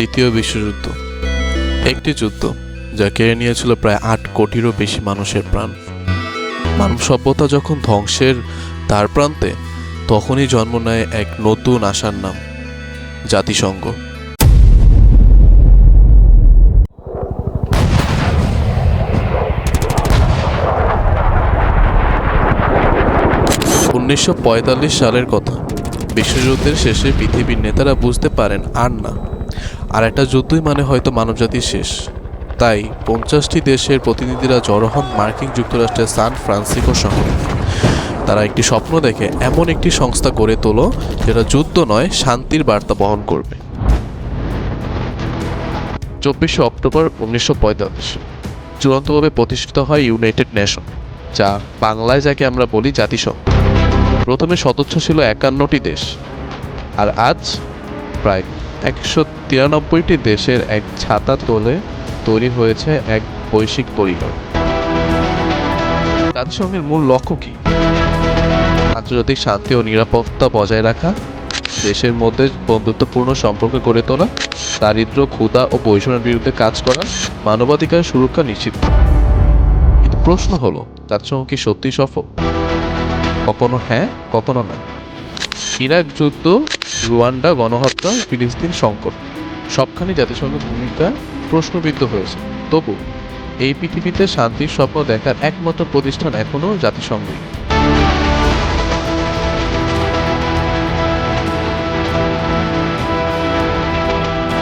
দ্বিতীয় বিশ্বযুদ্ধ। একটি যুদ্ধ যা কেড়ে নিয়েছিল প্রায় আট কোটিরও বেশি মানুষের প্রাণ। মানব সভ্যতা যখন ধ্বংসের দ্বার প্রান্তে, তখনই জন্ম নেয় এক নতুন আশার নাম, জাতিসংঘ। উনিশশো পঁয়তাল্লিশ সালের কথা। বিশ্বযুদ্ধের শেষে পৃথিবীর নেতারা বুঝতে পারেন আর না। আর একটা যুদ্ধই মানে হয়তো মানবজাতির শেষ। তাই পঞ্চাশটি দেশের প্রতিনিধিরা জড়ো হন মার্কিন যুক্তরাষ্ট্রের সান ফ্রান্সিসকো শহরে। তারা একটি স্বপ্ন দেখে এমন একটি সংস্থা গড়ে তোলো, যেটা যুদ্ধ নয়, শান্তির বার্তা বহন করবে। চব্বিশে অক্টোবর উনিশশো পঁয়তাল্লিশ। চূড়ান্তভাবে প্রতিষ্ঠিত হয় ইউনাইটেড নেশন, যা বাংলায় যাকে আমরা বলি জাতিসংঘ। প্রথমে সদস্য ছিল একান্নটি দেশ, আর আজ প্রায় একশো তিরানব্বইটি দেশের এক ছাতা তোলে তৈরি হয়েছে এক বৈশ্বিক পরিবার জাতিসংঘের মূল লক্ষ্য কি? আন্তর্জাতিক শান্তি ও নিরাপত্তা বজায় রাখা, দেশের মধ্যে বন্ধুত্বপূর্ণ সম্পর্ক গড়ে তোলা, দারিদ্র, ক্ষুধা ও বৈষম্যের বিরুদ্ধে কাজ করা, মানবাধিকার সুরক্ষা নিশ্চিত। প্রশ্ন হলো জাতিসংঘ কি সত্যি সফল? কখনো হ্যাঁ কখনো না। ইরাক যুদ্ধ, রুয়ান্ডা গণহত্যা, ফিলিস্তিন সংকট। সবখানে জাতিসংঘের ভূমিকা প্রশ্নবিদ্ধ হয়েছে। তবু, এই পৃথিবীতে শান্তির স্বপ্ন দেখার একমাত্র প্রতিষ্ঠান এখনও জাতিসংঘই।